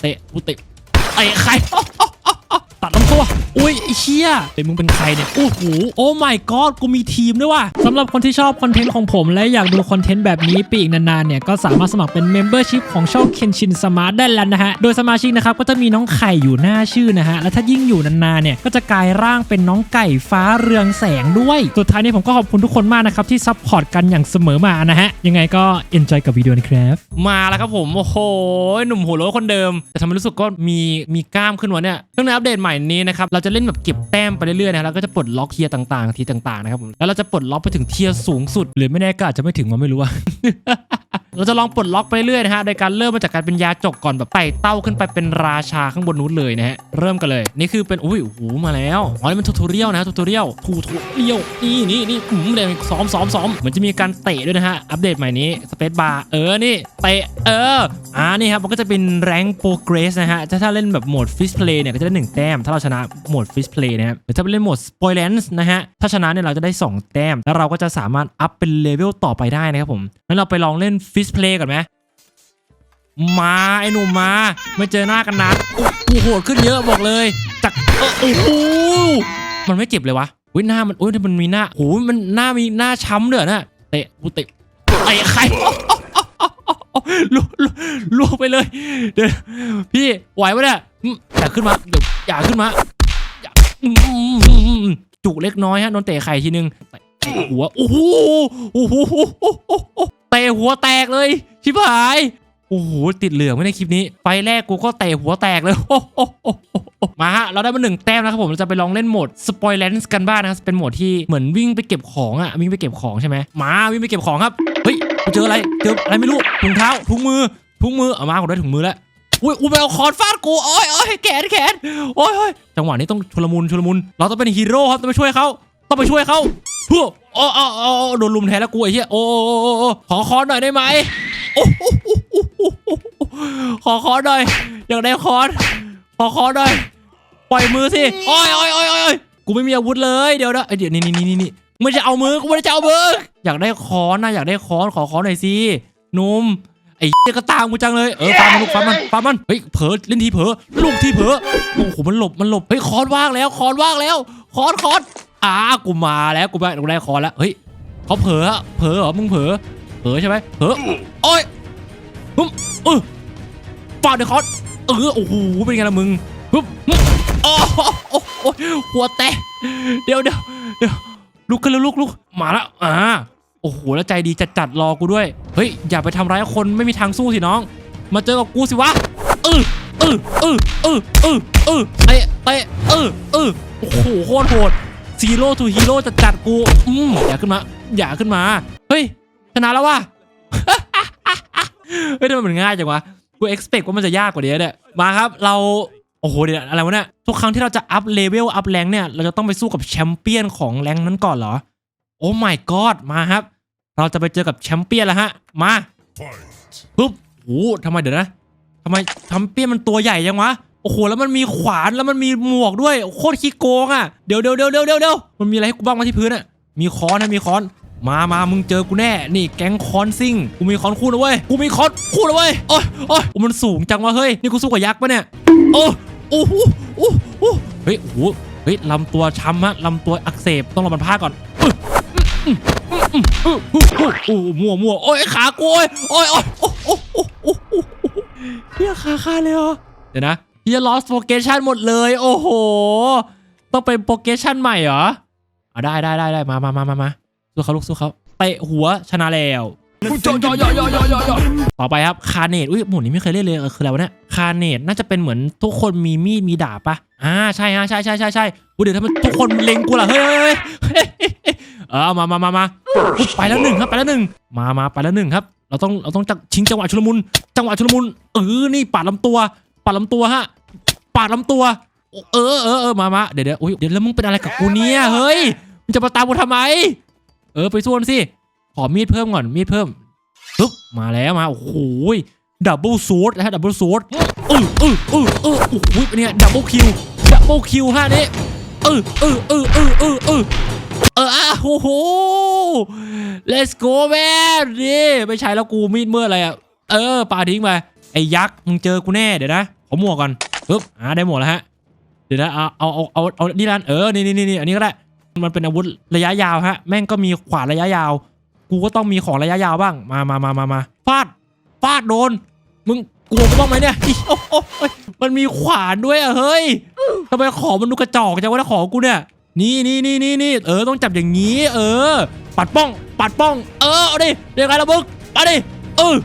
เตะกูเตะเตะใครตัดลำตัวอุ้ยไอ้เชี่ยเฮ้ยมึงเป็นใครเนี่ยโอ้โหโอ้ my god กูมีทีมด้วยว่ะสำหรับคนที่ชอบคอนเทนต์ของผมและอยากดูคอนเทนต์แบบนี้ไปอีกนานๆเนี่ยก็สามารถสมัครเป็น Membership ของช่อง Kenshin Smart ได้แล้วนะฮะ โดยสมาชิกนะครับก็จะมีน้องไข่อยู่หน้าชื่อนะฮะ และถ้ายิ่งอยู่นานๆเนี่ยก็จะกลายร่างเป็นน้องไก่ฟ้าเรืองแสงด้วย สุดท้ายนี้ผมก็ขอบคุณทุกคนมากนะครับที่ซัพพอร์ตกันอย่างเสมอมานะฮะยังไงก็ enjoy กับวิดีโอนะครับมาแล้วครับผมโอ้โหหนุ่มหัวโล้คนเดิมแต่ทำไมรู้สึกก็มีมีกล้ามขึ้นวะเนี่ยเรื่องในอัปเดตใหม่นี้นะครับเราจะเล่นแบบเก็บแต้มไปเรื่อยๆนะครับแล้วก็จะปลดล็อกเทียร์ต่างๆทีต่างๆนะครับผมแล้วเราจะปลดล็อกไปถึงเทียร์สูงสุด หรือไม่แน่ก็อาจจะไม่ถึงว่าไม่รู้ว่าเราจะลองปลดล็อกไปเรื่อยนะฮะโดยการเริ่มมาจากการเป็นยาจกก่อนแบบไต่เต้าขึ้นไปเป็นราชาข้างบนนู้นเลยนะฮะเริ่มกันเลยนี่คือเป็นอุ้ยโอ้โหมาแล้วอ๋อนี่มันทูทอเรียลนะทูทอเรียลทูทอเรียลนี่นี่นี่อืมเดี๋ยวซ้อมซ้อมซ้อมเหมือนจะมีการเตะด้วยนะฮะอัปเดตใหม่นี้สเปซบาร์เออนี่เตะเอออ่านี่ครับมันก็จะเป็นแรงโปรเกรสนะฮะถ้าถ้าเล่นแบบโหมดฟิสเพลย์เนี่ยก็จะได้หนึ่งแต้มถ้าเราชนะโหมดฟิสเพลย์นะครับหรือถ้าไปเล่นโหมดสปอยเลนส์นะฮะถ้าชนะเนี่ยเราจะได้ 2 แต้ม แล้วเราก็จะสามารถอัพเป็นเลเวลต่อไปได้นะครับผมงั้นเราไปลองเล่นฟิสเพลย์ก่อนไหมมาไอ้หนุ่มมาไม่เจอหน้ากันนานโอ้โหดขึ้นเยอะบอกเลยจากเออโอ้โหมันไม่เจ็บเลยวะอุ้ยหน้ามันโอ้ยมันมีหน้าโอ้ยมันหน้ามีหน้าช้ำเด้อนะเตะกูเตะเตะใครลุกลุกไปเลย เดี๋ยวพี่ไหวปะเนี่ยอืมอย่าขึ้นมาเดี๋ยวอย่าขึ้นมา จุกเล็กน้อยฮะโดนเตะไข่ทีนึงเตะหัวโอ้โหโอ้โหเตะหัวแตกเลยชิบหายโอ้โหติดเหลืองไม่ในคลิปนี้ ไฟแรกกูก็เตะหัวแตกเลยมาฮะ เราได้มาหนึ่งแต้มแล้วครับผมเราจะไปลองเล่นโหมดสปอยเลนส์กันบ้างนะครับเป็นโหมดที่เหมือนวิ่งไปเก็บของอะวิ่งไปเก็บของใช่ไหมมาวิ่งไปเก็บของครับเฮ้ยเจออะไรเจออะไรไม่รู้ถุงเท้าถุงมือถุงมือเอามากูได้ถุงมือแล้ว อุ้ยอุ้ยไปเอาคอนฟาดกูโอ้ยโอ้ยแขนแขนโอ้ยโอ้ยจังหวะนี้ต้องชุลมุนชุลมุน เราต้องเป็นฮีโร่ครับต้องไปช่วยเขาต้องไปช่วยเขาเพื่อโอ้โอ้โอ้โอ้โดนลุมแทนแล้วกูไอ้เหี้ยโอ้โอ้โอ้โอ้โอ้ขอคอนหน่อยได้ไหมโอ้ขอคอนหน่อยอยากได้คอนขอคอนหน่อยปล่อยมือสิโอ้ยโอ้ยโอ้ยโอ้ยกูไม่มีอาวุธเลยเดี๋ยวนะเอ้ยเดี๋ยวนี่นี่นี่นี่ไม่จะเอามือกูไม่ได้จะเอามืออยากได้คอนนะอยากได้คอนขอคอนหน่อยสิหนุ่ม ไอ้เหี้ยก็ตามกูจังเลยเออฟาร์มมันลูกฟาร์มมันฟาร์มมันเฮ้ยเผลอเล่นทีเผลอลูกทีเผลอโอ้โหมันหลบมันหลบเฮ้ยคอนว่างแล้วคอนว่างแล้วคอนคอนอ่ากูมาแล้วกูได้กูได้คอนแล้วเฮ้ยเขาเผลออะเผลอเหรอมึงเผลอเผลอใช่ไหมเผลอโอ้ยฮึมเออฟาดเดคอนเออโอ้โหเป็นไงล่ะมึงฮึมฮึมโอ้โหโอ้โหหัวแตกเดี๋ยวเดี๋ยวเดี๋ยวลุกขึ้นแล้วลุกลุกมาแล้วอ่า โอ้โหแล้วใจดีจัดจัดรอกูด้วย เฮ้ย อย่าไปทำร้ายคนไม่มีทางสู้สิน้อง มาเจอกับกูสิวะเออเออเออเออเออเออเตะเตะเออเออโอ้โหโคตรโหดซีโร่ทูฮีโร่จัดจัดกูอืมอย่าขึ้นมา อย่าขึ้นมา เฮ้ยชนะแล้วว่ะเฮ้ยทำไมมันง่ายจังวะกู expect ว่ามันจะยากกว่านี้เนี่ยมาครับเราโอ้โหเดี๋ยวอะไรวะเนี่ยทุกครั้งที่เราจะอัพเลเวลอัพแรงเนี่ยเราจะต้องไปสู้กับแชมเปี้ยนของแรงนั้นก่อนเหรอ โอ้ my god มาครับ เราจะไปเจอกับแชมเปี้ยนแล้วฮะ มาปุ๊บโอ้ทำไมเดี๋ยวนะทำไมแชมเปี้ยนมันตัวใหญ่ยังวะ โอ้โห แล้วมันมีขวานแล้วมันมีหมวกด้วย โคตรขี้โกงอะ เดี๋ยวเดี๋ยวเดี๋ยวเดี๋ยวเดี๋ยวเดี๋ยวมันมีอะไรให้กูบ้างมาที่พื้นอะ มีค้อนนะมีค้อน มามามึงเจอกูแน่ นี่แก๊งคอนซิงกูมีคอนคู่นะเว้ย กูมีคอนคู่นะเว้ย โอ้ยโอ้ยมันสูงจังวะเฮ้ย นี่กูสู้กับยักษ์ปะเนี่ย โอ้โอ้โหโอ้โหเฮ้ยโอ้โหเฮ้ยลำตัวช้ำฮะลำตัวอักเสบต้องรอมันพาก่อน โอ้มัวมัวโอ้ยขากูโอ้ยโอ้ยโอ้ยโอ้โอ้โอ้โอ้โอ้เฮียขาขาเลยเหรอเดี๋ยวนะเฮีย lost progression หมดเลย โอ้โห ต้องเป็น progression ใหม่เหรออะได้ได้ได้ได้มามามามามาสู้เขาลูกสู้เขาเตะหัวชนะแล้วต่อไปครับคาเนตอุ้ยหมุนนี้ไม่เคยเล่นเลยคืออะไรวะเนี่ยคาเนตน่าจะเป็นเหมือนทุกคนมีมีดมีดาบปะอ่าใช่ฮะใช่ใช่ใช่ใช่อุ๊ยเดี๋ยวถ้ามันทุกคนเล็งกูล่ะเฮ้ยเฮ้ยเฮ้ย เฮ้ยเฮ้ยเออมามามามาอุ๊ยไปแล้วหนึ่งครับไปแล้วหนึ่งมามาไปแล้วหนึ่งครับ เราต้องเราต้องจังชิงจังหวะชุลมุน จังหวะชุลมุนเออนี่ปาดลำตัวปาดลำตัวฮะปาดลำตัว เออเออเออมามาเดี๋ยวเดี๋ยวอุ้ยเดี๋ยวแล้วมึงเป็นอะไรกับกูเนี่ยเฮ้ยมึงจะมาตามกูทำไม เออไปส่วนสิขอมีดเพิ่มก่อนมีดเพิ่มปึ๊บมาแล้วมาโอ้โหดับเบิลซูดนะฮะดับเบิลซูดเออเออเออเออโอ้โหเนี่ยดับเบิลคิวดับเบิลคิวฮะนี่เออเออเออเออเออเออ เออโอ้โห let's go man นี่ไม่ใช่แล้วกูมีดเมื่ออะไรอะ เออปาทิ้งไป ไอ้ยักษ์มึงเจอกูแน่เดี๋ยวนะขอหมวกก่อนปึ๊บอ่าได้หมวกแล้วฮะ เดี๋ยวนะเอาเอาเอาเอาเอานี่ละเออนี่นี่นี่อันนี้ก็ได้ มันเป็นอาวุธระยะยาวฮะ แม่งก็มีขวานระยะยาว กูก็ต้องมีของระยะยาวบ้าง มามามามามาฟาดฟาดโดน มึงกลัวกูบ้างไหมเนี่ยโอ้โหมันมีขวานด้วยอะเฮ้ยทำไมของมันดูกระจอกจังวะของกูเนี่ย นี่นี่นี่นี่นี่เออต้องจับอย่างนี้ เออ ปัดป้อง ปัดป้อง เออเอาดิเดี๋ยวไงละมึงมาดิเออ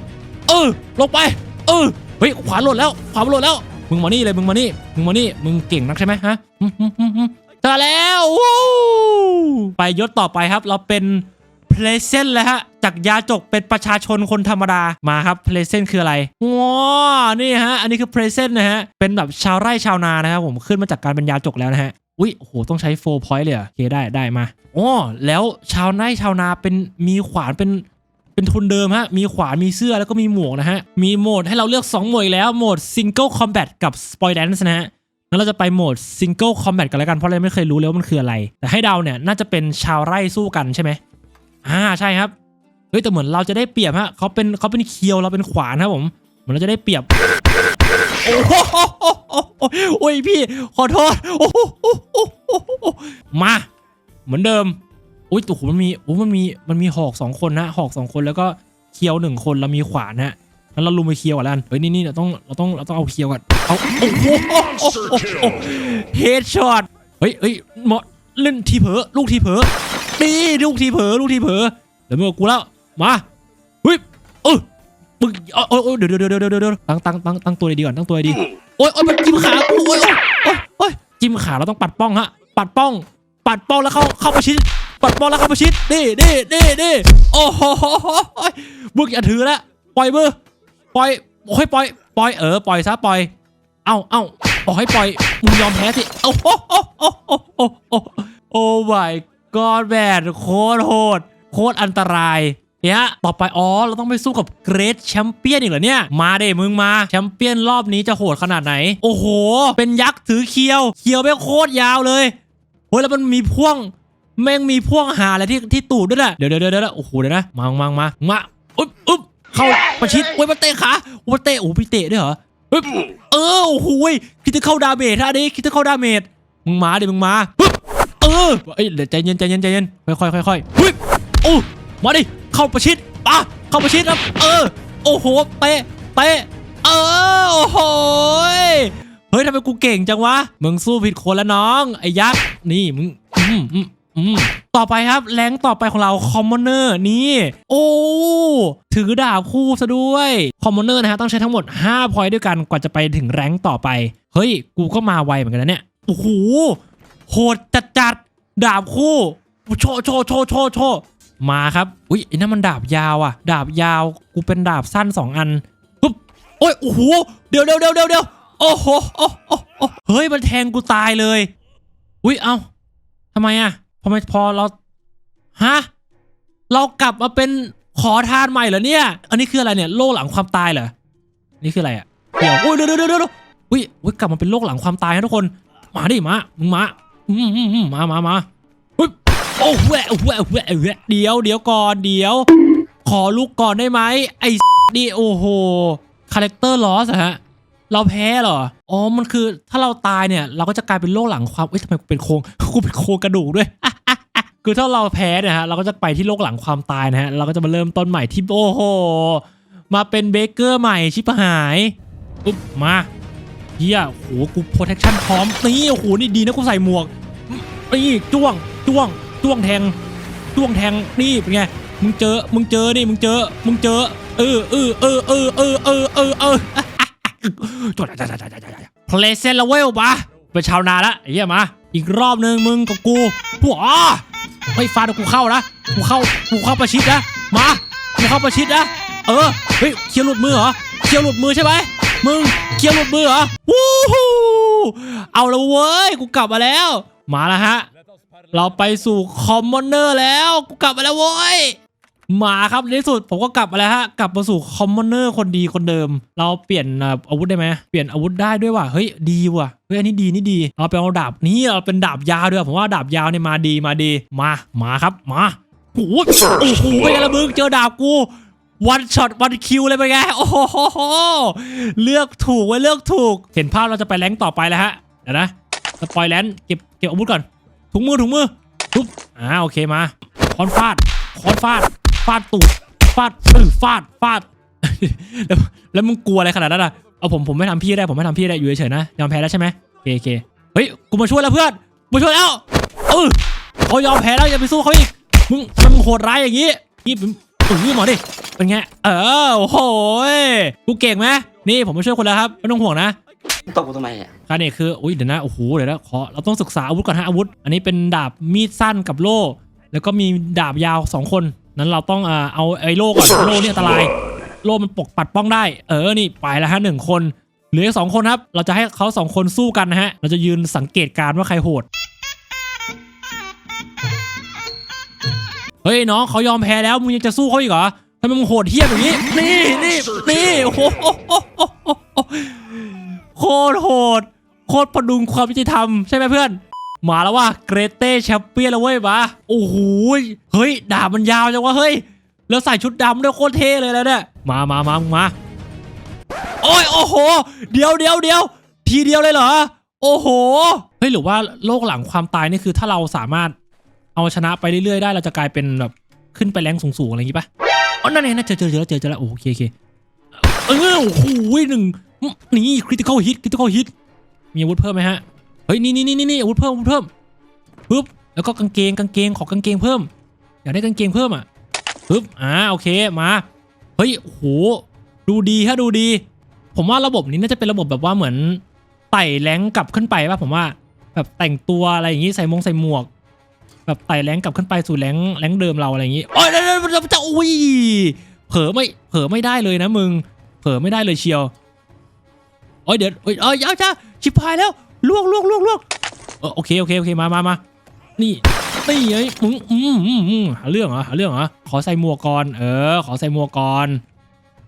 เออลงไป เออเฮ้ยขวานหล่นแล้วขวานหล่นแล้ว มึงมานี่เลยมึงมานี่มึงมานี่มึงเก่งนักใช่ไหมฮะเจอแล้วว้ไปยศต่อไปครับ เราเป็นเพลเซนแล้วฮะจากยาจกเป็นประชาชนคนธรรมดามาครับเพลเซนคืออะไรว้านี่ฮะ อันนี้คือเพลเซนนะฮะ เป็นแบบชาวไร่ชาวนานะครับผมขึ้นมาจากการเป็นยาจกแล้วนะฮะ อุ้ยโหต้องใช้โฟพอยต์เลยเหรอโอเคได้ได้มาอ๋อแล้วชาวไร่ชาวนาเป็นมีขวานเป็นเป็นทุนเดิมฮะ มีขวานมีเสื้อแล้วก็มีหมวกนะฮะ มีโหมดให้เราเลือก 2 โหมดอีกแล้ว โหมด Single Combat กับ Spoil Dance นะฮะงั้นเราจะไปโหมด Single Combat กันแล้วกัน เพราะเราไม่เคยรู้เลยว่ามันคืออะไร แต่ให้เดาเนี่ย น่าจะเป็นชาวไร่สู้กันใช่ไหมอ่าใช่ครับ เฮ้ยแต่เหมือนเราจะได้เปรียบฮะเขาเป็นเขาเป็นเคียวเราเป็นขวานครับผม เหมือนเราจะได้เปรียบ โอ้โหโอ้ยพี่ขอโทษโอ้โหมาเหมือนเดิมอุ้ยโอ้โหมันมีโอ้มันมีมันมีหอกสองคนนะหอกสองคนแล้วก็เคียวหนึ่งคนแล้วมีขวานฮะงั้นเราลุมไปเคียวก่อนแล้วกันเฮ้ยนี่นี่เราต้องเราต้องเราต้องเอาเคียวก่อนเอาโอ้โหเฮดช็อตเฮ้ยเฮ้ยเหมาะเล่นทีเผลอลูกทีเผลอนี่ลูกทีเผลอลูกทีเผลอเดี๋ยวมึงกับกูแล้วมาเฮ้ยเออ มึงเอาเอาเอาเดี๋ยวเดี๋ยวเดี๋ยวเดี๋ยวเดี๋ยวตั้งตั้งตั้งตั้งตัวดีๆก่อนตั้งตัวดีๆโอ๊ยโอ๊ยมันจิ้มขากูโอ๊ยโอ๊ยโอ๊ยโอ๊ยจิ้มขาเราต้องปัดป้องฮะ ปัดป้อง ปัดป้องแล้วเข้าเข้าประชิดปัดป้องแล้วเข้าประชิดนี่นี่นี่นี่โอ้โหมึงอย่าถือละปล่อยมือปล่อยบอกให้ปล่อยปล่อยเออปล่อยซะปล่อย เอ้าเอ้าบอกให้ปล่อยมึงยอมแพ้สิโอ้โหโอ้โหโอ้โหโอ้โหโอ้ my god แบดโคตรโหดโคตรอันตราย เนี่ยต่อไปอ๋อเราต้องไปสู้กับเกรดแชมเปี้ยนอีกเหรอเนี่ย มาเด้มึงมาแชมเปี้ยนรอบนี้จะโหดขนาดไหน โอ้โห เป็นยักษ์ถือเคียว เคียวแม่โคตรยาวเลยเฮ้ยแล้วมันมีพ่วงแม่งมีพ่วงหาอะไรที่ที่ตูดด้วยนะเดี๋ยวเดี๋ยวเดี๋ยวเดี๋ยวโอ้โหเดี๋ยวนะมามามามาอุ๊บอุ๊บเข้าประชิดโอ้ยมันเตะขาโอ้ยมันเตะโอ้พี่เตะด้วยเหรอปึ๊บเออโอ้โหยคิดจะเข้าดาเมจท่านี้คิดจะเข้าดาเมจมึงมาเดี๋ยวมึงมาปึ๊บเออเอ้ยเดี๋ยวใจเย็นใจเย็นใจเย็นค่อยค่อยค่อยค่อยปึ๊บโอ้มาดิ เข้าประชิดปะเข้าประชิดครับ เออ โอ้โหเตะเตะเออ โอ้โห เฮ้ยทำไมกูเก่งจังวะ มึงสู้ผิดคนแล้วน้อง ไอ้ยักษ์ นี่มึง อืมอืมอืมต่อไปครับแรงต่อไปของเราคอมมอนเนอร์นี่โอ้ถือดาบคู่ซะด้วยคอมมอนเนอร์นะฮะต้องใช้ทั้งหมด5พอยต์ด้วยกันกว่าจะไปถึงแรงต่อไป เฮ้ย กูก็มาไวเหมือนกันนะเนี่ยโอ้โหโหดจัดจัดดาบคู่โชโชโชโชโช มาครับ อุ้ยไอ้นั่นมันดาบยาวอะ ดาบยาว กูเป็นดาบสั้น 2 อันปุ๊บโอ้ยโอ้โห เดี๋ยวเดี๋ยวเดี๋ยวเดี๋ยวเดี๋ยวโอ้โหโอ้โหโอ้เฮ้ย มันแทงกูตายเลย อุ้ย เอ้าทำไมอะทำไมพอเรา ฮะ เรากลับมาเป็นขอทานใหม่เหรอเนี่ย อันนี้คืออะไรเนี่ย โลกหลังความตายเหรอ นี่คืออะไรอะเดี๋ยวโอ้ยเดี๋ยวเดี๋ยวเดี๋ยวเดี๋ยวอุ้ยอุ้ย กลับมาเป็นโลกหลังความตายนะทุกคน มาดิมา มึงมา อืมอืมอืมมามามา โอ้แหวะแหวะแหวะแหวะเดี๋ยวเดี๋ยวก่อนเดี๋ยว ขอลุกก่อนได้ไหมไอ้นี่โอ้โหคาแรคเตอร์ลอสฮะเราแพ้เหรอ อ๋อ มันคือถ้าเราตายเนี่ย เราก็จะกลายเป็นโรคหลังความ เอ้ยทำไมกูเป็นโครงกูเป็นโครงกระดูกด้วย คือถ้าเราแพ้เนี่ยฮะ เราก็จะไปที่โรคหลังความตายนะฮะ เราก็จะมาเริ่มต้นใหม่ที่โอ้โห มาเป็นเบเกอร์ใหม่ชิบหาย อุ๊บ มาเฮียโห กู protection พร้อม นี่ โอ้โห นี่ดีนะกูใส่หมวกนี่จ้วง จ้วง จ้วงแทงจ้วงแทงนี่เป็นไงมึงเจอมึงเจอนี่มึงเจอมึงเจอเออเออเออเออเออเออเออเออจดจ้าจ้าจ้าจ้าจ้าเพลเซนละเวลปะเป็นชาวนาละเหี้ยมาอีกรอบหนึ่งมึงกับกูพวกอ๋อเฮ้ฟาดกูเข้านะกูเข้ากูเข้าประชิดนะมากูเข้าประชิดนะเออเฮ้ยเคียวหลุดมือเหรอเคียวหลุดมือใช่ไหมมึงเคียวหลุดมือเหรอวู้ฮู้เอาละเว้ยกูกลับมาแล้ว มาแล้วฮะ เราไปสู่คอมมอนเนอร์แล้วกูกลับมาแล้วเว้ยมาครับในที่สุดผมก็กลับมาแล้วฮะกลับมาสู่คอมมอนเนอร์คนดีคนเดิม เราเปลี่ยนเอ่ออาวุธได้ไหมเปลี่ยนอาวุธได้ด้วยว่ะเฮ้ยดีว่ะเฮ้ยอันนี้ดีนี่ดีเราไปเอาดาบนี่เราเป็นดาบยาวด้วยผมว่าดาบยาวเนี่ยมาดีมาดีมามาครับมาโอ้โหโอ้โหเป็นไงละมึงเจอดาบกูวันช็อตวันคิวเลยเป็นไงโอ้โหเลือกถูกไว้เลือกถูก เห็นภาพเราจะไปแรงต่อไปแล้วฮะเดี๋ยวนะสปอยแลนด์เก็บเก็บอาวุธก่อน ถุงมือถุงมือทุบอ่าโอเคมาคอนฟาดคอนฟาดฟาดตูดฟาดเออฟาดฟาดแล้วแล้วมึงกลัวอะไรขนาดนั้นอะเอาผมผมไม่ทำพี่ได้ผมไม่ทำพี่ได้อยู่เฉยๆนะยอมแพ้แล้วใช่ไหมโอเคโอเคเฮ้ยกูมาช่วยแล้วเพื่อนมาช่วยแล้วเออเขายอมแพ้แล้วอย่าไปสู้เขาอีกมึงมึงโหดร้ายอย่างนี้นี่มึงตุ้ยหมอดิเป็นไงเออโอ้โหยกูเก่งไหมนี่ผมมาช่วยคุณแล้วครับไม่ต้องห่วงนะ ตบกูทำไมอะการเนี่ยคืออุ้ยเดี๋ยวนะโอ้โหเดี๋ยวนะขอเราต้องศึกษาอาวุธก่อนฮะอาวุธ อันนี้เป็นดาบมีดสั้นกับโล่ แล้วก็มีดาบยาวสองคนนั้นเราต้องอ่าเอาไอ้โล่ก่อนโล่เนี่ยอันตรายโล่มันปกปัดป้องได้ เออนี่ไปแล้วฮะหนึ่งคนเหลืออีกสองคนครับ เราจะให้เขาสองคนสู้กันนะฮะ เราจะยืนสังเกตการณ์ว่าใครโหด เฮ้ยน้องเขายอมแพ้แล้วมึงยังจะสู้เขาอีกเหรอทำไมมึงโหดเทียบอย่างนี้ นี่นี่นี่โอ้โห โคตรโหด โคตรพดุงความยุติธรรมใช่ไหมเพื่อน มาแล้วว่าเกรเต้แชมเปี้ยนแล้วเว้ยมาโอ้โหเฮ้ยดาบมันยาวจังวะเฮ้ย แล้วใส่ชุดดำด้วยโคตรเท่เลยแล้วเนี่ยมามามามาโอ้ยโอ้โห เดี๋ยวเดี๋ยวเดี๋ยวทีเดียวเลยเหรอ โอ้โหเฮ้ยหรือว่าโลกหลังความตายนี่คือถ้าเราสามารถเอาชนะไปเรื่อยๆได้เราจะกลายเป็นแบบขึ้นไปแรงสูงๆอะไรอย่างงี้ปะอ๋อนั่นเองนะเจอเจอเจอแล้วเจอเจอแล้วโอเคโอเคเออโอ้โหหนึ่ง นี่คริติคอลฮิตคริติคอลฮิตมีอาวุธเพิ่มไหมฮะเฮ้ยนี่นี่นี่นี่อาวุธเพิ่มอาวุธเพิ่มปึ๊บแล้วก็กางเกงกางเกงขอกางเกงเพิ่มอยากได้กางเกงเพิ่มอะปึ๊บอ่าโอเคมาเฮ้ยโหดูดีฮะดูดี ผมว่าระบบนี้น่าจะเป็นระบบแบบว่าเหมือนไต่แรงกลับขึ้นไปป่ะผมว่าแบบแต่งตัวอะไรอย่างงี้ใส่มงใส่หมวก แบบไต่แรงกลับขึ้นไปสู่แรงแรงเดิมเราอะไรอย่างงี้โอ้ยเราจะอุ้ยเผลอไม่เผลอไม่ได้เลยนะมึง เผลอไม่ได้เลยเชียว โอ้ยเดี๋ยวเอ้ยเอ้ยเอาจ้าชิบหายแล้วลวกลวกลวกลวกเออโอเคโอเคโอเคมามามานี่นี่ไอ้มึงอืมอืมอืมหาเรื่องเหรอหาเรื่องเหรอขอใส่หมวกก่อนเออ ขอใส่หมวกก่อน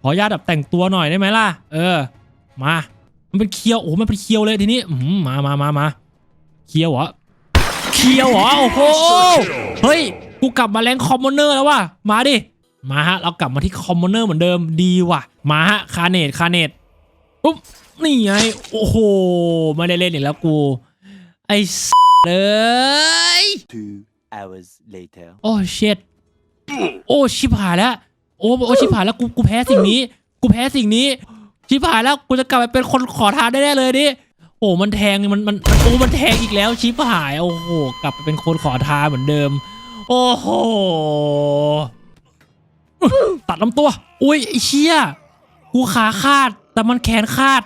ขออนุญาตแบบแต่งตัวหน่อยได้ไหมล่ะ เออ มา มันเป็นเคียวโอ้มันเป็นเคียวเลยทีนี้อืมมามามามาเคียวเหรอเคียวเหรอโอ้โหเฮ้ยกูกลับมาแรงคอมมอนเนอร์แล้วว่ะมาดิมาฮะเรากลับมาที่คอมมอนเนอร์เหมือนเดิมดีว่ะ มาฮะคาเนตคาเนตปุ๊บ นี่ไง โอ้โห ไม่ได้เล่นอีกแล้วกู ไอ้สเลย Two hours later. โอ้เช็ดโอ้ชิบหายแล้ว โอ้โอ้ชิบหายแล้วกูกูแพ้สิ่งนี้ กูแพ้สิ่งนี้ ชิบหายแล้วกูจะกลับไปเป็นคนขอทานได้แน่เลยดิโอ้มันแทงมันมันมันโอ้มันแทงอีกแล้วชิบหายโอ้โหกลับไปเป็นคนขอทานเหมือนเดิม โอ้โหตัดลำตัว อุ้ยไอ้เชี่ยกูขาขาดแต่มันแขนขาด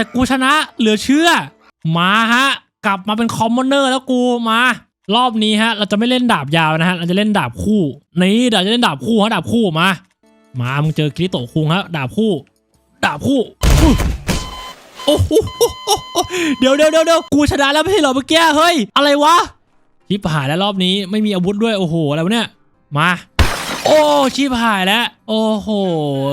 แต่กูชนะเหลือเชื่อ มาฮะ กลับมาเป็นคอมมอนเนอร์แล้วกูมารอบนี้ฮะ เราจะไม่เล่นดาบยาวนะฮะ เราจะเล่นดาบคู่นี่เดี๋ยวจะเล่นดาบคู่ฮะดาบคู่มา มามึงเจอคริโตะคุงฮะดาบคู่ ดาบคู่โอ้โหเดี๋ยวเดี๋ยวเดี๋ยวเดี๋ยวกูชนะแล้วไม่ใช่เหรอเมื่อกี้เฮ้ยอะไรวะชิบหายแล้วรอบนี้ไม่มีอาวุธด้วยโอ้โหอะไรวะเนี่ยมา โอ้ชิบหายแล้ว โอ้โหเ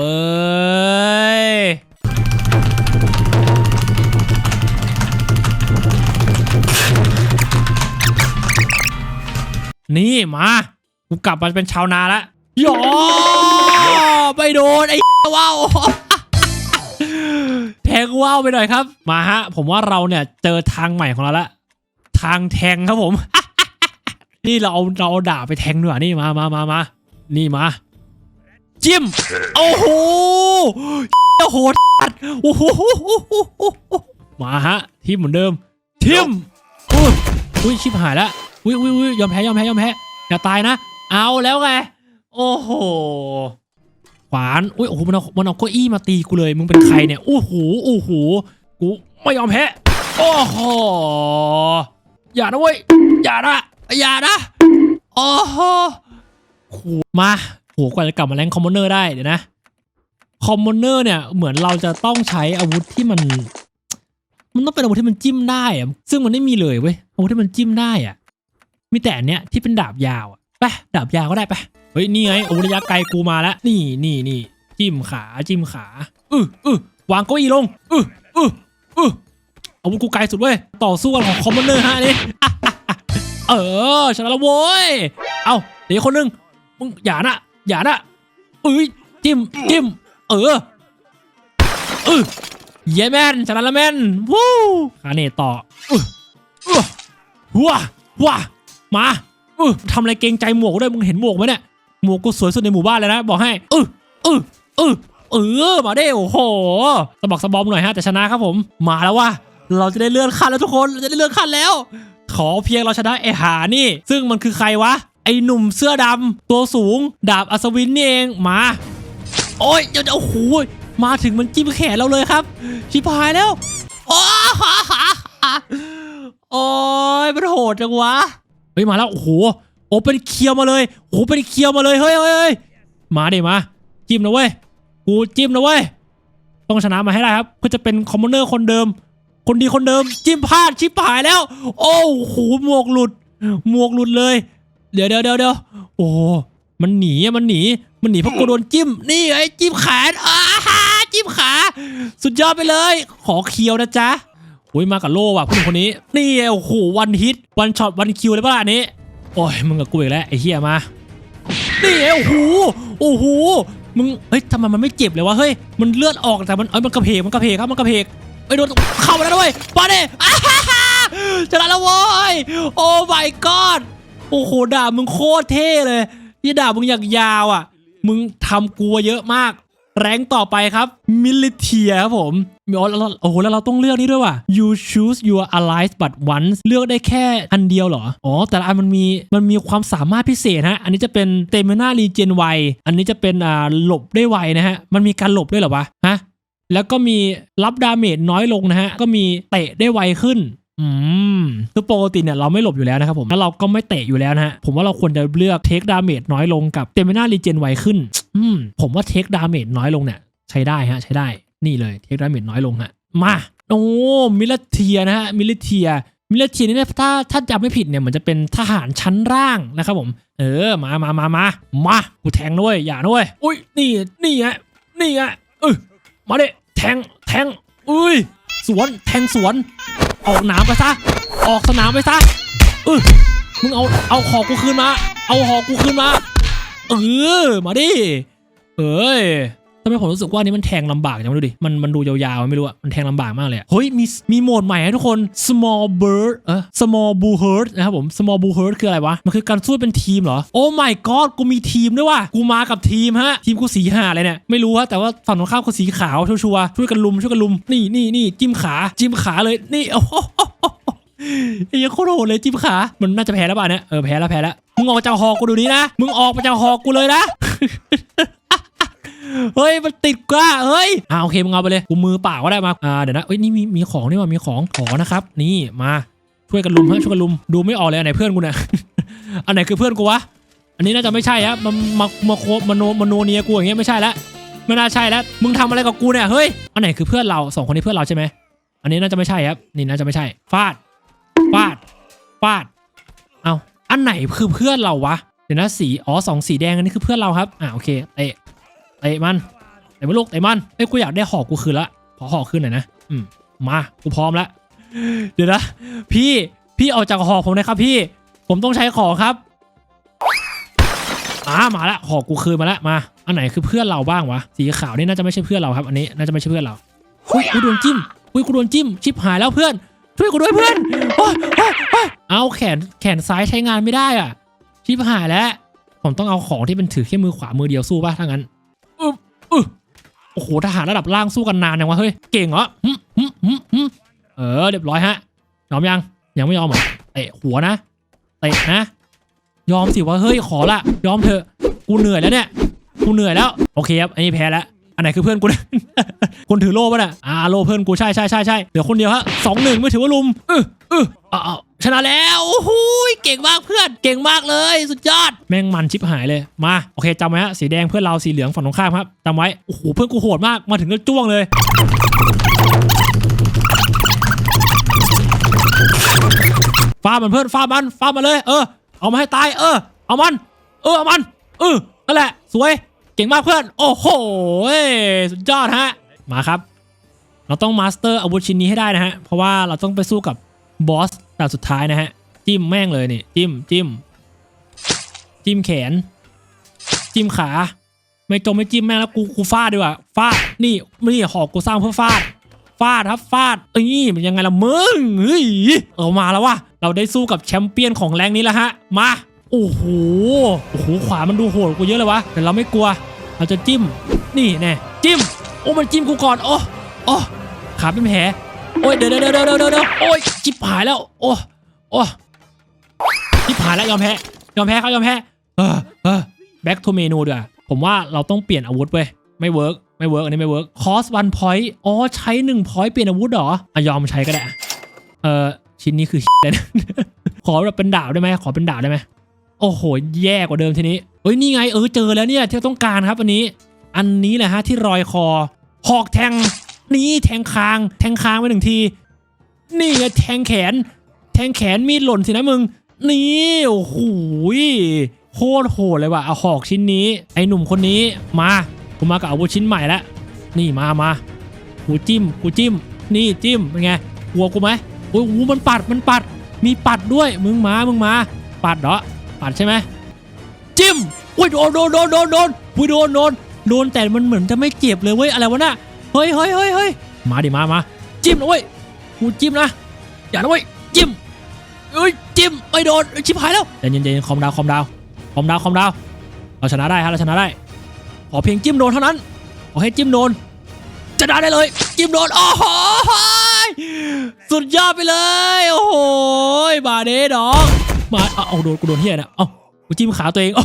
มา กูกลับมาเป็นชาวนาแล้วยอไม่โดนไอ้ว้าวแทงว้าวไปหน่อยครับ มาฮะ ผมว่าเราเนี่ยเจอทางใหม่ของเราละ ทางแทงครับผม นี่เราเอาเราเอาดาบไปแทงดีกว่านี่มามามามานี่มา จิ้ม โอ้โหโอ้โหตัดโอ้โหมาฮะ ทีมเหมือนเดิม ทิมอุ้ยอุ้ยชิบหายแล้วอุ้ยอุ้ยอุ้ยยอมแพ้ยอมแพ้ยอมแพ้ อย่าตายนะ เอาแล้วไง โอ้โห ขวาน อุ้ย โอ้โห มันเอา มันเอาเก้าอี้มาตีกูเลย มึงเป็นใครเนี่ย โอ้โห โอ้โห กูไม่ยอมแพ้ โอ้โห อย่านะเว้ย อย่านะ อย่านะ โอ้โหโหมาโหกว่าจะกลับมาแรงคอมมอนเนอร์ได้ เดี๋ยวนะ คอมมอนเนอร์เนี่ย เหมือนเราจะต้องใช้อาวุธที่มัน มันต้องเป็นอาวุธที่มันจิ้มได้อะซึ่งมันไม่มีเลยเว้ย อาวุธที่มันจิ้มได้อะ มีแต่อันเนี้ยที่เป็นดาบยาวอะไปดาบยาวก็ได้ไปเฮ้ยนี่ไงโอ้ระยะไกลกูมาแล้ว นี่นี่นี่จิ้มขาจิ้มขาอืออือวางเก้าอี้ลงอืออืออืออาวุธกูไกลสุดเว้ยต่อสู้กันของคอมมอนเนอร์ฮะนี่เออชนะแล้วโว้ยเอาเดี๋ยวคนหนึงมึงอย่านะอย่านะเอ้ยจิ้มจิ้มเออเออเยแมนชนะล้วแมนวู้คาเนตต่อเออเออว้าว้า มาเออทำอะไรเกรงใจหมวกกูด้วยมึงเห็นหมวกไหมเนี่ยหมวกกูสวยสุดในหมู่บ้านเลยนะ บอกให้เออเออเออเออมาได้โอ้โหสะบอกสะบอมหน่อยฮะแต่ชนะครับผมมาแล้วว่ะเราจะได้เลื่อนขั้นแล้วทุกคนเราจะได้เลื่อนขั้นแล้ว ขอเพียงเราชนะไอหานี่ ซึ่งมันคือใครวะไอหนุ่มเสื้อดำตัวสูง ดาบอัศวินนี่เองมา โอ้ยเดี๋ยวเดี๋ยวโอ้โหมาถึงมันจิ้มแขนเราเลยครับชิบหายแล้วโอ้โอ้ยมันโหดจังวะ ฮ้ยมาแล้วโอ้โหโอ้เป็นเคียวมาเลยโอ้โหเป็นเคียวมาเลยเฮ้ยเฮ้ยเฮ้ยมาดิมาจิ้มนะเว้ยกูจิ้มนะเว้ยต้องชนะมาให้ได้ครับเพื่อจะเป็นคอมมอนเนอร์คนเดิม คนดีคนเดิม จิ้มพลาดชิบหายแล้ว โอ้โหหมวกหลุด หมวกหลุดเลย เดี๋ยวเดี๋ยวเดี๋ยวเดี๋ยวโอ้มันหนีอะมันหนีมันหนีเพราะกูโดนจิ้ม นี่ไอ้จิ้มแขนอ้าฮ่าจิ้มขา สุดยอดไปเลย ขอเคียวนะจ๊ะ อ้ยมากับโล่ว่ะผู้หญิงคนนี้นี่โอ้โหวันฮิตวันช็อตวันคิวเลยป่ะล่ะอันนี้โอ้ยมึงกับกูอีกแล้วไอ้เฮียมานี่โอ้โหโอ้โหมึงเฮ้ยทำไมมันไม่เจ็บเลยวะเฮ้ยมันเลือดออกแต่มันเอ้ยมันกระเพกมันกระเพกครับมันกระเพกไอ้โดนเข้ามาแล้วด้วยมาดิอ้าฮ่าฮ่าชนะแล้วโว้ยโอ้ my god โอ้โหด่ามึงโคตรเท่เลยที่ด่ามึงอย่างยาวอะ มึงทำกลัวเยอะมาก แรงต่อไปครับมิลิเทียครับผมมีอ๋อแล้วโอ้โหแล้วเราต้องเลือกนี่ด้วยว่ะ you choose your allies but once เลือกได้แค่อันเดียวเหรอ อ๋อ แต่ละอันมันมีมันมีความสามารถพิเศษฮะ อันนี้จะเป็นเตมินารีเจนไว อันนี้จะเป็นอ่าหลบได้ไวนะฮะ มันมีการหลบด้วยเหรอวะ ฮะ แล้วก็มีรับดาเมจน้อยลงนะฮะ ก็มีเตะได้ไวขึ้น อืมคือปกติเนี่ยเราไม่หลบอยู่แล้วนะครับผมแล้วเราก็ไม่เตะอยู่แล้วนะฮะผมว่าเราควรจะเลือกเทคดาเมจน้อยลงกับเตมินารีเจนไวขึ้น อืมผมว่าเทคดาเมจน้อยลงเนี่ยใช้ได้ฮะใช้ได้นี่เลยเทคดาเมจน้อยลงฮะมาโอ้มิลเทียนะฮะมิลเทียมิลเทียนี่เนี่ยถ้าถ้าจำไม่ผิดเนี่ยเหมือนจะเป็นทหารชั้นล่างนะครับผม เออมามามามามากูแทงด้วยอย่าด้วยอุ้ยนี่นี่ฮะนี่ฮะเออมาเดิแทงแทงอุ้ยสวนแทงสวน ออกหนามไปซะ ออกสนามไปซะเออมึงเอาเอาหอกกูคืนมา เอาหอกกูคืนมา เออ มาดิเอ้ยำไมผมรู้สึกว่านี่มันแทงลำบากจังวะดูดิ มันมันดูยาวๆ ไม่รู้อะมันแทงลำบากมากเลยเฮ้ยมีมีโหมดใหม่ให้ทุกคน small bird เออ small bull herd นะครับผม small bull herd คืออะไรวะ มันคือการสู้เป็นทีมเหรอ โอ้ my god กูมีทีมด้วยว่ะ กูมากับทีมฮะ ทีมกูสีห่าเลยเนี่ย ไม่รู้ฮะ แต่ว่าฝั่งตรงข้ามกูสีขาวชัวร์ๆช่วยกันลุมช่วยกันลุม นี่นี่นี่จิ้มขา จิ้มขาเลย นี่ โอ้โหไอ้ยังโคตรโหดเลยจิ้มขา มันน่าจะแพ้แล้วป่ะเนี่ย เออแพ้แล้วแพ้แล้ว มึงออกมาจากหอกูดูนี้นะ มึงออกมาจากหอกูเลยนะ เฮ้ยมันติดกล้าเฮ้ยอ่าโอเคมึงเอาไปเลยกูมือเปล่าก็ได้มาอ่าเดี๋ยวนะเอ้ยนี่มีมีของนี่ว่ามีของขอนะครับ นี่มาช่วยกันลุมฮะช่วยกันลุมดูไม่ออกเลยอันไหนเพื่อนกูเนี่ยอันไหนคือเพื่อนกูวะอันนี้น่าจะไม่ใช่ฮะมันมามาโคมโนมโนเนียกูอย่างเงี้ยไม่ใช่แล้วไม่น่าใช่แล้วมึงทำอะไรกับกูเนี่ยเฮ้ยอันไหนคือเพื่อนเราสองคนนี้เพื่อนเราใช่ไหมอันนี้น่าจะไม่ใช่ครับนี่น่าจะไม่ใช่ฟาดฟาดฟาดเอาอันไหนคือเพื่อนเราวะเดี๋ยวนะสีอ๋อสองสีแดงอันนี้คือเพื่อนเราครับอ่าโอเคเตะ เตะมันเตะมันลูกเตะมันเอ้ยกูอยากได้หอกกูคืนละขอหอกคืนหน่อยนะอืมมากูพร้อมแล้วเดี๋ยวนะพี่พี่ออกจากหอกผมนะครับพี่ ผมต้องใช้ของครับอ่ามาละหอกกูคืนมาละมาอันไหนคือเพื่อนเราบ้างวะสีขาวนี่น่าจะไม่ใช่เพื่อนเราครับ อันนี้น่าจะไม่ใช่เพื่อนเราอุ้ยกูโดนจิ้มอุ้ยกูโดนจิ้มชิบหายแล้วเพื่อน ช่วยกูด้วยเพื่อนโอ๊ยโอ๊ยโอ๊ยเอาแขนแขนซ้ายใช้งานไม่ได้อะชิบหายแล้ว ผมต้องเอาของที่เป็นถือแค่มือขวามือเดียวสู้ป่ะถ้างั้น อึโอ้โหทหารระดับล่างสู้กันนานยังวะเฮ้ยเก่งเหรอหึหึหึหึเออเรียบร้อยฮะยอมยังยังไม่ยอมเหรอเตะหัวนะเตะนะ ยอมสิวะเฮ้ยขอละ ยอมเถอะกูเหนื่อยแล้วเนี่ยกูเหนื่อยแล้วโอเคครับอันนี้แพ้แล้ว อันไหนคือเพื่อนกูเนี่ย คนถือโล่ป่ะน่ะอ่าโล่เพื่อนกูใช่ใช่ใช่ใช่เหลือคนเดียวฮะสองหนึ่งไม่ถือว่าลุมเออเออเอาเอชนะแล้วโอ้โหยเก่งมากเพื่อนเก่งมากเลย สุดยอด แม่งมันชิบหายเลยมาโอเคจำไว้ฮะสีแดงเพื่อนเราสีเหลืองฝั่งตรงข้ามครับจำไว้โอ้โหเพื่อนกูโหดมากมาถึงก็จ้วงเลยฟาดมันเพื่อนฟาดมันฟาดมันเลย เออ เอามาให้ตายเออ เอามัน เออเอามันเออนั่นแหละสวย เก่งมากเพื่อน โอ้โหสุดยอดฮะ มาครับ เราต้องมาสเตอร์อาวุธชิ้นนี้ให้ได้นะฮะ เพราะว่าเราต้องไปสู้กับบอสด่านสุดท้ายนะฮะ จิ้มแม่งเลยนี่ จิ้มจิ้ม จิ้มแขน จิ้มขา ไม่จมไม่จิ้มแม่งแล้วกูกูฟาดดีกว่า ฟาด นี่นี่หอกกูสร้างเพื่อฟาด ฟาดครับฟาดเอ้ยมันยังไงล่ะมึงเฮ้ยเออมาแล้ววะเราได้สู้กับแชมเปี้ยนของแรงนี้แล้วฮะ มาโอ้โห โอ้โห ขวามันดูโหดกูเยอะเลยวะ แต่เราไม่กลัว เราจะจิ้ม นี่แน่จิ้ม โอ้มันจิ้มกูก่อน โอ้โอ้ขาเป็นแผลโอ้ยเดี๋ยวเดี๋ยวเดี๋ยวเดี๋ยวเดี๋ยวโอ้ยจิบหายแล้ว โอ้โอ้จิบหายแล้วยอมแพ้ ยอมแพ้ครับยอมแพ้ เออเออ back to menu ด้วยผมว่าเราต้องเปลี่ยนอาวุธเว้ยไม่เวิร์กไม่เวิร์กอันนี้ไม่เวิร์ก cost one point อ๋อใช้หนึ่ง point เปลี่ยนอาวุธเหรออะยอมใช้ก็ได้ เออชิ้นนี้คือเลยนะขอแบบเป็นดาบได้ไหมขอเป็นดาบได้ไหมโอ้โห แย่กว่าเดิมทีนี้ ฮ้ยนี่ไงเออเจอแล้วเนี่ยที่เราต้องการครับอันนี้ อันนี้แหละฮะที่รอยคอหอกแทงนี่แทงคาง แทงคางไปหนึ่งที นี่ไงแทงแขน แทงแขนมีดหล่นสินะมึง นี่โอ้โหโคตรโหดเลยว่ะเอาหอกชิ้นนี้ ไอ้หนุ่มคนนี้มากูมากับอาวุธชิ้นใหม่แล้วนี่มามากูจิ้มกูจิ้ม นี่จิ้มเป็นไงกลัวกูไหมโอ้ยโอ้โหมันปัดมันปัด มีปัดด้วยมึงมามึงมา ปัดเหรอปัดใช่ไหมจิ้ม อุ้ยโดนโดนโดนโดนโดนอุ้ยโดนโดนโดนแต่มันเหมือนจะไม่เจ็บเลยเว้ยอะไรวะน่ะเฮ้ยเฮ้ยเฮ้ยเฮ้ยมาดิมามาจิ้มนะเว้ยกูจิ้มนะอย่านะเว้ยจิ้มเอ้ยจิ้มไม่โดนเอ้ยชิบหายแล้วใจเย็นๆคอมดาวคอมดาวคอมดาวคอมดาวเราชนะได้ฮะเราชนะได้ขอเพียงจิ้มโดนเท่านั้นขอให้จิ้มโดนชนะได้เลย จิ้มโดนโอ้โหสุดยอดไปเลยโอ้โหมาเด้น้องมาเอาเอโดนกูโดนเฮียนะเอากูจิ้มขาตัวเองเอา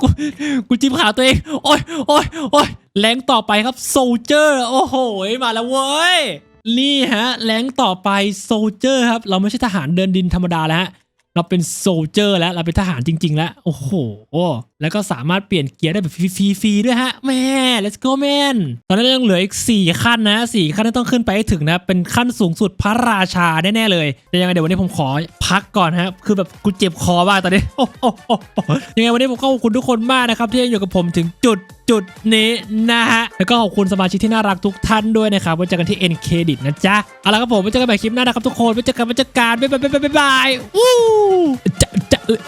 กูกูจิ้มขาตัวเอง โอ้ยโอ้ยโอ้ยแรงต่อไปครับโซเจอร์ โอ้โห มาแล้วเว้ย นี่ฮะ แรงต่อไปโซเจอร์ครับ เราไม่ใช่ทหารเดินดินธรรมดาแล้วฮะ เราเป็นโซลเจอร์แล้วเราเป็นทหารจริง ๆ แล้ว โอ้โห แล้วก็สามารถเปลี่ยนเกียร์ได้แบบฟรีๆด้วยฮะ แม่ let's go man ตอนนี้ยังเหลืออีก 4 ขั้นนะ 4 ขั้นที่ต้องขึ้นไปให้ถึงนะ เป็นขั้นสูงสุดพระราชาแน่ ๆ เลย แต่ยังไงเดี๋ยววันนี้ผมขอพักก่อนฮะ คือแบบกูเจ็บคอมากตอนนี้ ยังไงวันนี้ผมก็ขอบคุณทุกคนมากนะครับที่ยังอยู่กับผมถึงจุด จุดนี้นะฮะ แล้วก็ขอบคุณสมาชิกที่น่ารักทุกท่านด้วยนะครับ ไว้เจอกันที่เอ็นเครดิตนะจ๊ะ เอาละครับผมไว้เจอกันใหม่คลิปหน้านะครับทุกคน ไว้เจอกันไว้เจอกันบ๊ายบายบ๊ายบายบ๊ายบายวู้จะจะเอ้ย